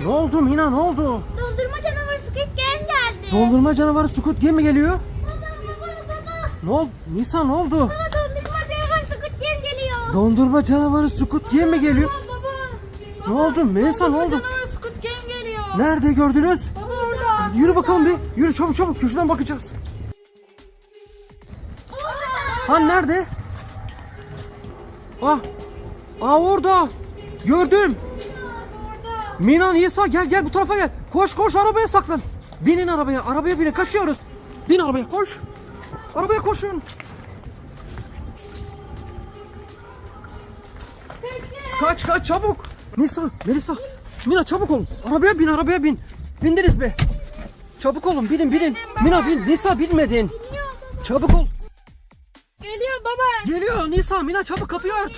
Ne oldu Mina ne oldu? Dondurma canavarı Squid Game geldi. Dondurma canavarı Squid Game mi geliyor? Baba baba baba. Ne oldu? Nisa ne oldu? Baba dondurma canavarı Squid Game geliyor. Dondurma canavarı Squid Game mi geliyor? Baba. Ne oldu Melisa ne oldu? Canavarı Squid Game geliyor. Nerede gördünüz? Baba orada. Yürü bakalım bir. Yürü çabuk çabuk köşeden bakacağız. Orada. Han nerede? Ah. Aa orada. Gördüm. Mina Nisa gel gel bu tarafa gel. Koş koş arabaya saklan. Binin arabaya. Arabaya binin. Kaçıyoruz. Bin arabaya koş. Arabaya koşun. Kaç kaç çabuk. Nisa, Melisa, Mina çabuk olun. Arabaya bin, arabaya bin. Bindiniz mi? Çabuk olun, binin, binin. Mina bin, Nisa binmedin. Çabuk ol. Geliyor baba. Geliyor Nisa, Mina çabuk kapıyı ört.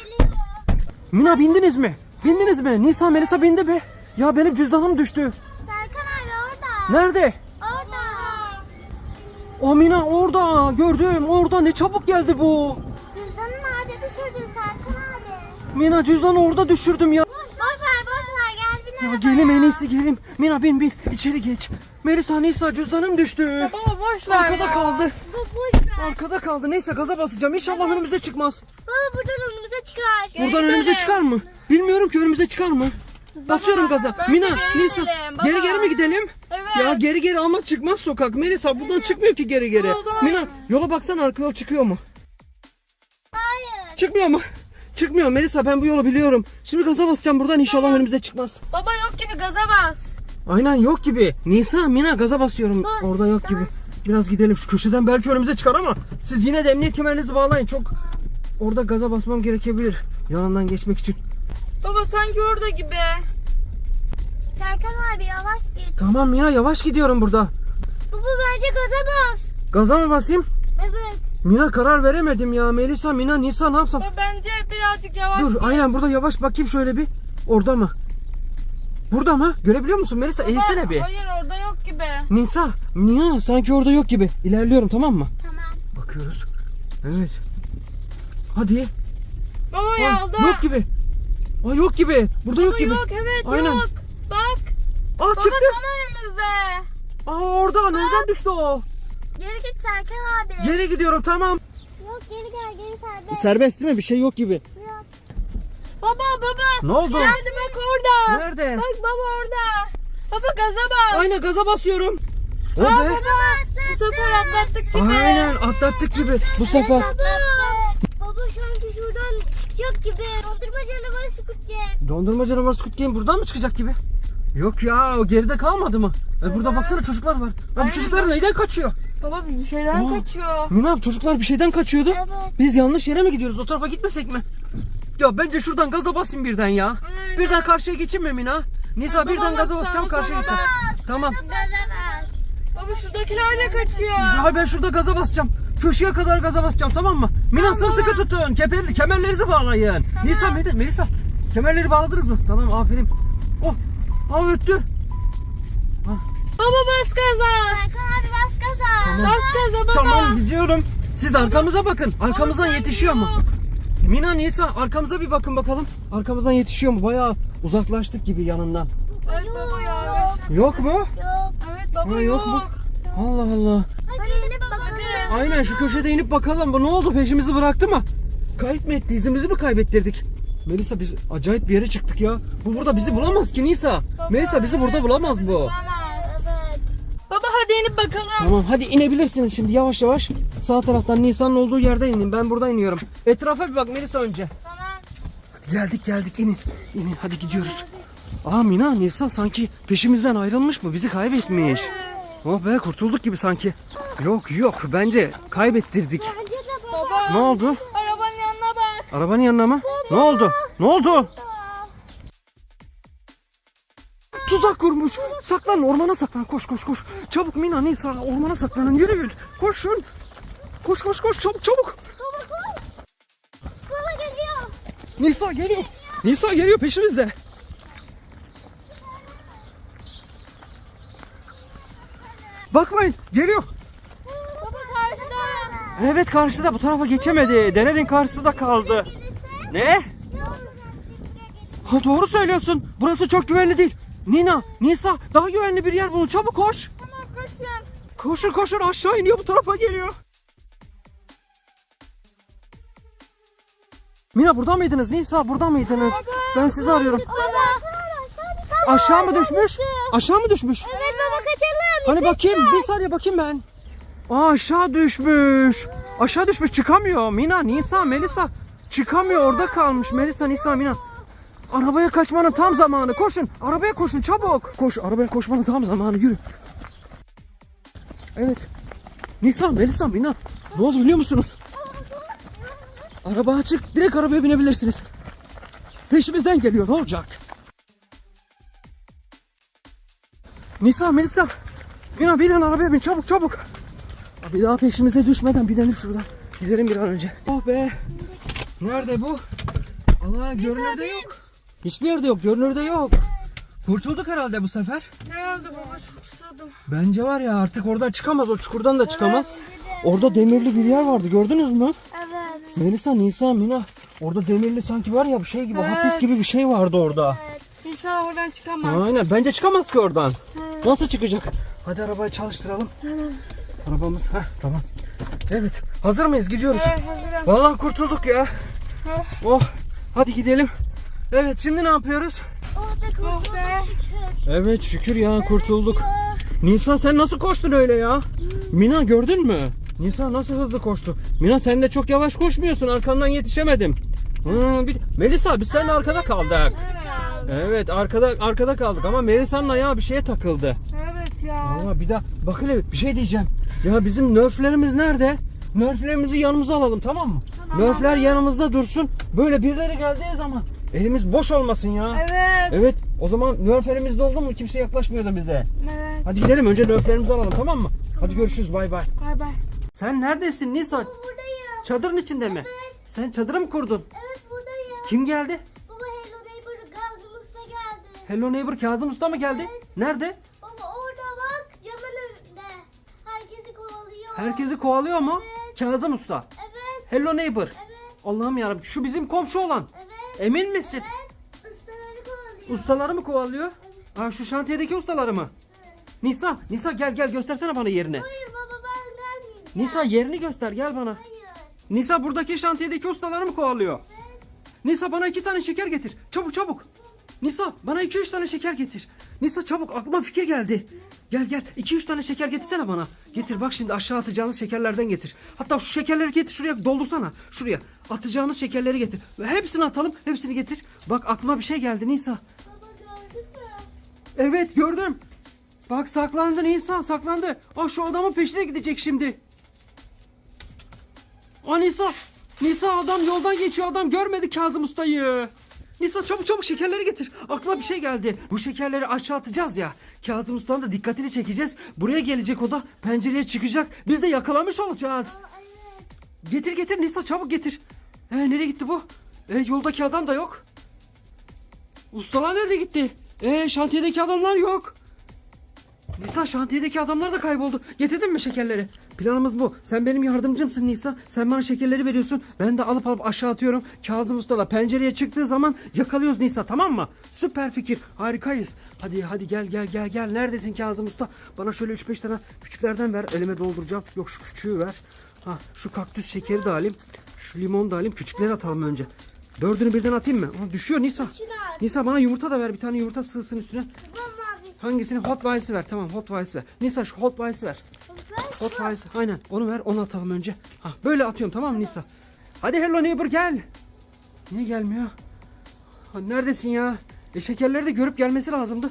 Mina bindiniz mi? Bindiniz mi? Nisa, Melisa bindi mi? Ya benim cüzdanım düştü. Serkan abi orada. Nerede? Orada. O Mina orada. Gördüm. Orada ne çabuk geldi bu. Cüzdanı nerede düşürdün Serkan abi? Mina cüzdanı orada düşürdüm ya. Boş, boş ver boş ver gel bin Ya gelim en iyisi gelim. Mina bin bin. İçeri geç. Melisa Nisa cüzdanım düştü. Baba boş ver Arkada ya. kaldı. Baba boş ver. Arkada kaldı. Neyse gaza basacağım. İnşallah önümüze çıkmaz. Baba buradan önümüze çıkar. Buradan önümüze çıkar mı? Bilmiyorum ki önümüze çıkar mı? Basıyorum gaza. bence Mina, geri Nisa. gidelim, baba. Geri geri mi gidelim? Evet. Ya geri geri ama çıkmaz sokak. Melisa buradan çıkmıyor ki geri geri. Tamam, o zaman- Mina yola baksana arka yol çıkıyor mu? Hayır. Çıkmıyor mu? Çıkmıyor Melisa ben bu yolu biliyorum. Şimdi gaza basacağım buradan inşallah önümüze çıkmaz. Baba yok gibi gaza bas. Aynen yok gibi. Nisa Mina gaza basıyorum. Bas, Orada yok gibi. Biraz gidelim şu köşeden belki önümüze çıkar ama siz yine de emniyet kemerinizi bağlayın. Çok orada gaza basmam gerekebilir. Yanından geçmek için. Baba sanki orada gibi. Serkan abi yavaş git. Tamam Mina yavaş gidiyorum burada. Baba bence gaza bas. Gaza mı basayım? Evet. Mina karar veremedim ya. Melisa, Mina, Nisa ne yapsam? Bence birazcık yavaş Dur aynen burada yavaş bakayım şöyle bir. Orada mı? Burada mı? Görebiliyor musun Melisa? Eğilsene bir. Hayır orada yok gibi. Nisa, Mina sanki orada yok gibi. İlerliyorum tamam mı? Tamam. Bakıyoruz. Evet. Hadi. Baba Aa, yolda. yok gibi. Aa, yok gibi. Burada yok gibi. yok evet Aynen. yok. Bak. Aa Baba çıktı. tam önümüzde. Aa orada. Nereden düştü o? Geri git Serkan abi. Geri gidiyorum tamam. Yok geri gel geri serbest. Serbest değil mi? Bir şey yok gibi. Yok. Baba baba. Ne oldu? Geldi bak orada. Nerede? Bak baba orada. Baba gaza bas. Aynen gaza basıyorum. O Aa, be. baba bu sefer atlattık gibi. Aynen atlattık gibi bu sefer. Baba. Baba sanki şuradan çıkacak gibi. Dondurma canavarı Squid Game. Dondurma canavarı Squid Game buradan mı çıkacak gibi? Yok ya o geride kalmadı mı? E burada baksana çocuklar var. Ya bu çocuklar neyden kaçıyor? Baba bir şeyden Aa. kaçıyor. Mina çocuklar bir şeyden kaçıyordu. Evet. Biz yanlış yere mi gidiyoruz? O tarafa gitmesek mi? Ya bence şuradan gaza basayım birden ya. Evet. Birden karşıya geçeyim mi Mina? Nisa birden bas, gaza basacağım karşıya sonra geçeceğim. Tamam. Gaza bas. Baba şuradakiler de kaçıyor. Ya ben şurada gaza basacağım. Köşeye kadar gaza basacağım tamam mı? Mina sımsıkı tutun. Kemer, kemerlerinizi bağlayın. Nisa, Melisa, Melisa. Kemerleri bağladınız mı? Tamam aferin. Oh. Aa öttü. Baba bas gaza. Serkan abi bas gaza. Tamam. Bas gaza baba. Tamam gidiyorum. Siz arkamıza bakın. Arkamızdan Baba, yetişiyor mu? yok. Mina Nisa arkamıza bir bakın bakalım. Arkamızdan yetişiyor mu? Bayağı uzaklaştık gibi yanından. Evet baba ya. yavaş. Yok mu? Yok. Evet baba Ha, yok. yok mu? Allah Allah. Hadi inip bakalım. Aynen şu köşede inip bakalım. Bu ne oldu? Peşimizi bıraktı mı? Kayıp mı etti? İzimizi mi kaybettirdik? Melisa biz acayip bir yere çıktık ya. Bu burada bizi bulamaz ki Nisa. Melisa bizi burada bulamaz bu. Evet. Baba hadi inip bakalım. Tamam hadi inebilirsiniz şimdi yavaş yavaş. Sağ taraftan Nisa'nın olduğu yerden inin. Ben burada iniyorum. Etrafa bir bak Melisa önce. Tamam. Hadi geldik geldik inin. İnin hadi gidiyoruz. Aa Mina Nisa sanki peşimizden ayrılmış mı? Bizi kaybetmiş. Oh be kurtulduk gibi sanki. Yok yok bence kaybettirdik. Bence de baba. Ne oldu? Arabanın yanına mı? Ne oldu? Ne oldu? Tuzak kurmuş. Saklan ormana saklan. Koş koş koş. Çabuk Mina Nisa ormana saklanın. Yürüyün. Koşun. Koş koş koş çabuk çabuk. Baba geliyor. Nisa geliyor. Nisa geliyor peşimizde. Bakmayın geliyor. Evet karşıda bu tarafa geçemedi. Denerin karşısında kaldı. Ne? Ha doğru söylüyorsun. Burası çok güvenli değil. Nina, Nisa daha güvenli bir yer bulun. Çabuk koş. Tamam koşun. Koşun koşun aşağı iniyor bu tarafa geliyor. Mina burada mıydınız? Nisa burada mıydınız? Ben sizi arıyorum. Baba. Aşağı mı düşmüş? Aşağı mı düşmüş? Evet baba kaçalım. Hani bakayım bir saniye bakayım ben. Aşağı düşmüş. Aşağı düşmüş çıkamıyor. Mina, Nisa, Melisa çıkamıyor orada kalmış. Melisa, Nisa, Mina. Arabaya kaçmanın tam zamanı. Koşun. Arabaya koşun çabuk. Koş arabaya koşmanın tam zamanı. Yürü. Evet. Nisa, Melisa, Mina. Ne oldu biliyor musunuz? Araba açık. Direkt arabaya binebilirsiniz. Peşimizden geliyor. Ne olacak? Nisa, Melisa. Mina binin arabaya bin çabuk çabuk. Bir daha peşimize düşmeden binelim şuradan. Gidelim bir an önce. Oh be. Nerede bu? Allah görünürde yok. Hiçbir yerde yok. Görünürde yok. Kurtulduk herhalde bu sefer. Ne oldu baba çok susadım. Bence var ya artık oradan çıkamaz. O çukurdan da çıkamaz. Orada demirli bir yer vardı. Gördünüz mü? Evet. Melisa, Nisa, Mina. Orada demirli sanki var ya bir şey gibi. Hapis gibi bir şey vardı orada. İnşallah oradan çıkamaz. Aynen. Bence çıkamaz ki oradan. Nasıl çıkacak? Hadi arabayı çalıştıralım. Arabamız. Heh, tamam. Evet. Hazır mıyız? Gidiyoruz. Evet hazırım. Vallahi kurtulduk ya. Oh. Hadi gidelim. Evet şimdi ne yapıyoruz? Orada kurtulduk be. şükür. Evet şükür ya kurtulduk. Nisa sen nasıl koştun öyle ya? Mina gördün mü? Nisa nasıl hızlı koştu? Mina sen de çok yavaş koşmuyorsun. Arkandan yetişemedim. Hmm, bir... Melisa biz seninle arkada kaldık. Evet arkada arkada kaldık ama Melisa'nın ayağı bir şeye takıldı. Evet ya. Aa, bir daha bakın evet bir şey diyeceğim. Ya bizim nörflerimiz nerede? Nörflerimizi yanımıza alalım tamam mı? Nörfler yanımızda dursun. Böyle birileri geldiği zaman elimiz boş olmasın ya. Evet. Evet o zaman nörf elimizde oldu mu kimse yaklaşmıyor da bize. Evet. Hadi gidelim önce nörflerimizi alalım tamam mı? Hadi görüşürüz bay bay. Bay bay. Sen neredesin Nisa? Buradayım. Çadırın içinde mi? Sen çadıra mı kurdun? Evet buradayım. Kim geldi? Baba Hello Neighbor gazımızda geldi. Hello Neighbor Kazım Usta mı geldi? Nerede? Baba orada bak camın önünde. Herkesi kovalıyor. Herkesi kovalıyor mu? Kazım Usta. Evet. Hello Neighbor. Evet. Allah'ım yarabbim şu bizim komşu olan. Evet. Emin misin? Evet. Ustaları kovalıyor. Ustaları mı kovalıyor? Ha şu şantiyedeki ustaları mı? Nisa, Nisa gel gel göstersene bana yerini. Hayır baba ben gelmeyeceğim. Nisa yerini göster gel bana. Hayır. Nisa buradaki şantiyedeki ustaları mı kovalıyor? Nisa bana iki tane şeker getir. Çabuk çabuk. Nisa bana iki üç tane şeker getir. Nisa çabuk aklıma fikir geldi. Gel gel iki üç tane şeker getirsene bana. Getir bak şimdi aşağı atacağınız şekerlerden getir. Hatta şu şekerleri getir şuraya doldursana. Şuraya atacağımız şekerleri getir. Ve hepsini atalım hepsini getir. Bak aklıma bir şey geldi Nisa. Evet gördüm. Bak saklandı Nisa saklandı. Aa şu adamın peşine gidecek şimdi. Aa Nisa. Nisa adam yoldan geçiyor adam görmedi Kazım Usta'yı. Nisa çabuk çabuk şekerleri getir. Aklıma bir şey geldi. Bu şekerleri aşağı atacağız ya. Kazım Usta'nın da dikkatini çekeceğiz. Buraya gelecek o da pencereye çıkacak. Biz de yakalamış olacağız. Getir getir Nisa çabuk getir. E, nereye gitti bu? E, yoldaki adam da yok. Ustalar nerede gitti? E, şantiyedeki adamlar yok. Nisa şantiyedeki adamlar da kayboldu. Getirdin mi şekerleri? Planımız bu. Sen benim yardımcımsın Nisa. Sen bana şekerleri veriyorsun. Ben de alıp alıp aşağı atıyorum. Kazım Usta da pencereye çıktığı zaman yakalıyoruz Nisa tamam mı? Süper fikir. Harikayız. Hadi hadi gel gel gel gel. Neredesin Kazım Usta? Bana şöyle 3-5 tane küçüklerden ver. Elime dolduracağım. Yok şu küçüğü ver. Ha şu kaktüs şekeri de alayım. Şu limonu da alayım. Küçükleri atalım önce. Dördünü birden atayım mı? Aa, düşüyor Nisa. Nisa bana yumurta da ver. Bir tane yumurta sığsın üstüne. Hangisini? Hot Wheels'i ver. Tamam Hot Wheels'i ver. Nisa şu Hot Wheels'i ver. Hot Wheels. Aynen onu ver onu atalım önce. Ha, böyle atıyorum tamam mı Nisa? Hadi Hello Neighbor gel. Niye gelmiyor? Ha, neredesin ya? E şekerleri de görüp gelmesi lazımdı.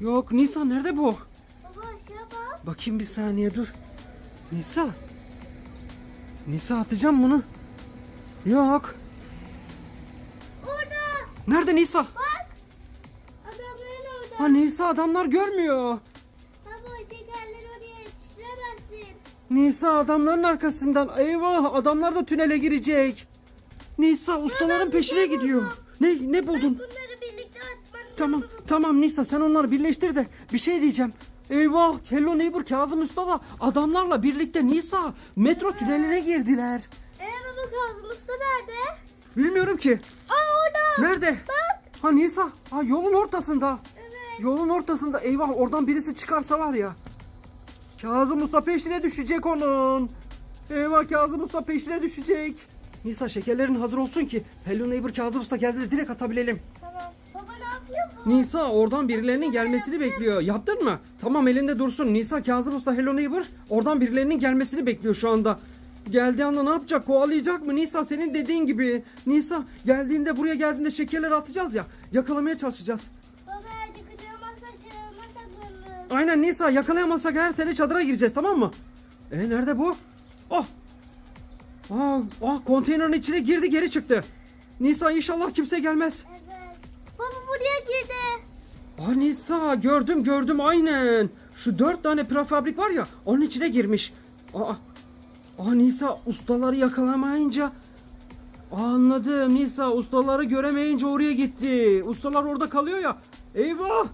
Yok Nisa nerede bu? Baba aşağı bak. Bakayım bir saniye dur. Nisa. Nisa atacağım bunu. Yok. Orada. Nerede Nisa? Bak. Adamların orada. Ha Nisa adamlar görmüyor. Nisa adamların arkasından. Eyvah adamlar da tünele girecek. Nisa ustaların peşine gidiyor. Ne ne buldun? Bunları birlikte atman Tamam tamam Nisa sen onları birleştir de bir şey diyeceğim. Eyvah Hello Neighbor Kazım Usta da adamlarla birlikte Nisa metro tüneline girdiler. Ee baba Kazım Usta nerede? Bilmiyorum ki. Aa orada. Nerede? Bak. Ha Nisa. Ha yolun ortasında. Evet. Yolun ortasında. Eyvah oradan birisi çıkarsa var ya. Kazım Usta peşine düşecek onun. Eyvah Kazım Usta peşine düşecek. Nisa şekerlerin hazır olsun ki Hello Neighbor Kazım Usta geldi de direkt atabilelim. Tamam. Baba ne yapıyor bu? Nisa oradan birilerinin gelmesini bekliyor. Yaptın mı? Tamam elinde dursun. Nisa Kazım Usta Hello Neighbor oradan birilerinin gelmesini bekliyor şu anda. Geldiği anda ne yapacak? Kovalayacak mı? Nisa senin dediğin gibi. Nisa geldiğinde buraya geldiğinde şekerleri atacağız ya. Yakalamaya çalışacağız. Aynen Nisa yakalayamazsak her sene çadıra gireceğiz tamam mı? E nerede bu? Oh. Aa, ah konteynerin içine girdi geri çıktı. Nisa inşallah kimse gelmez. Evet. Baba buraya girdi. Aa Nisa gördüm gördüm aynen. Şu dört tane prefabrik var ya onun içine girmiş. Aa, aa Nisa ustaları yakalamayınca anladım Nisa ustaları göremeyince oraya gitti. Ustalar orada kalıyor ya. Eyvah!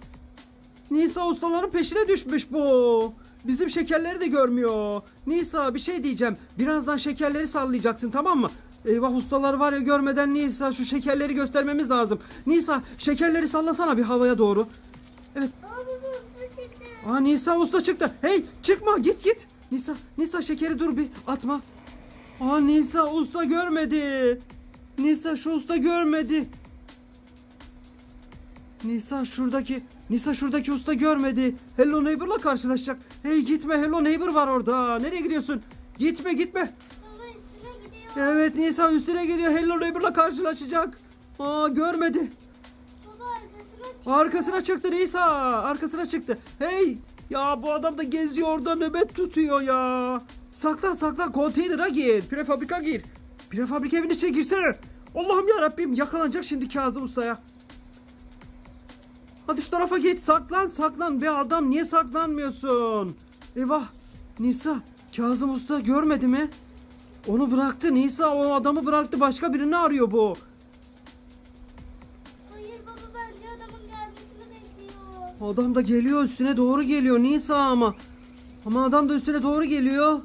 Nisa ustaların peşine düşmüş bu. Bizim şekerleri de görmüyor. Nisa bir şey diyeceğim. Birazdan şekerleri sallayacaksın tamam mı? Eyvah ustalar var ya görmeden Nisa şu şekerleri göstermemiz lazım. Nisa şekerleri sallasana bir havaya doğru. Evet. Aa Nisa usta çıktı. Hey çıkma git git. Nisa Nisa şekeri dur bir atma. Aa Nisa usta görmedi. Nisa şu usta görmedi. Nisa şuradaki Nisa şuradaki usta görmedi. Hello Neighbor'la karşılaşacak. Hey gitme Hello Neighbor var orada. Nereye gidiyorsun? Gitme gitme. Baba üstüne gidiyor. Evet Nisa üstüne gidiyor. Hello Neighbor'la karşılaşacak. Aa görmedi. Baba arkasına çıktı. Arkasına çıktı Nisa. Arkasına çıktı. Hey! Ya bu adam da geziyor orada nöbet tutuyor ya. Saklan saklan konteynere gir. Prefabrika gir. Prefabrik evin içine girsene. Allah'ım ya Rabbim yakalanacak şimdi Kazım Usta'ya. Hadi şu tarafa geç saklan saklan be adam niye saklanmıyorsun? Eyvah Nisa Kazım Usta görmedi mi? Onu bıraktı Nisa o adamı bıraktı başka birini arıyor bu. Hayır baba bence adamın gelmesini bekliyor. Adam da geliyor üstüne doğru geliyor Nisa ama. Ama adam da üstüne doğru geliyor.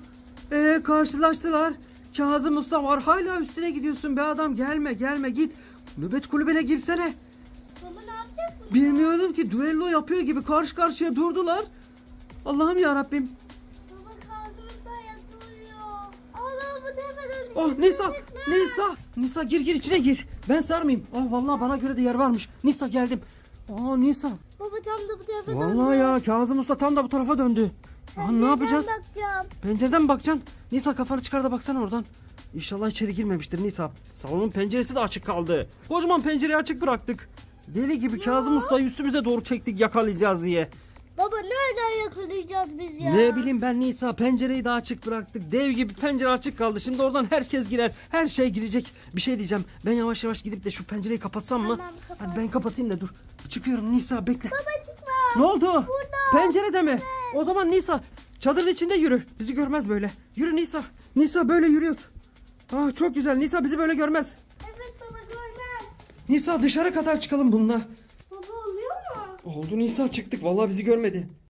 Ee karşılaştılar. Kazım Usta var hala üstüne gidiyorsun be adam gelme gelme git. Nöbet kulübene girsene. Bilmiyorum ki düello yapıyor gibi karşı karşıya durdular. Allah'ım ya Rabbim. Baba kaldığımızda ayakta uyuyor. Allah bu tepeden Oh Nisa, Nisa, Nisa gir gir içine gir. Ben sarmayayım. Ah vallahi bana göre de yer varmış. Nisa geldim. Aa Nisa. Baba tam da bu tarafa Vallahi ya Kazım Usta tam da bu tarafa döndü. Aa, ne yapacağız? bakacağım. Pencereden mi bakacaksın? Nisa kafanı çıkar da baksana oradan. İnşallah içeri girmemiştir Nisa. Salonun penceresi de açık kaldı. Kocaman pencereyi açık bıraktık. Deli gibi Kazım Usta'yı üstümüze doğru çektik yakalayacağız diye. Baba nereden yakalayacağız biz ya? Ne bileyim ben Nisa pencereyi de açık bıraktık. Dev gibi pencere açık kaldı. Şimdi oradan herkes girer. Her şey girecek. Bir şey diyeceğim. Ben yavaş yavaş gidip de şu pencereyi kapatsam mı? Tamam, kapat. Hadi ben kapatayım da dur. Çıkıyorum Nisa bekle. Baba çıkma. Ne oldu? Burada. Pencerede mi? O zaman Nisa çadırın içinde yürü. Bizi görmez böyle. Yürü Nisa. Nisa böyle yürüyoruz. Ah çok güzel. Nisa bizi böyle görmez. Nisa dışarı kadar çıkalım bununla. Baba oluyor mu? Oldu Nisa çıktık. Vallahi bizi görmedi.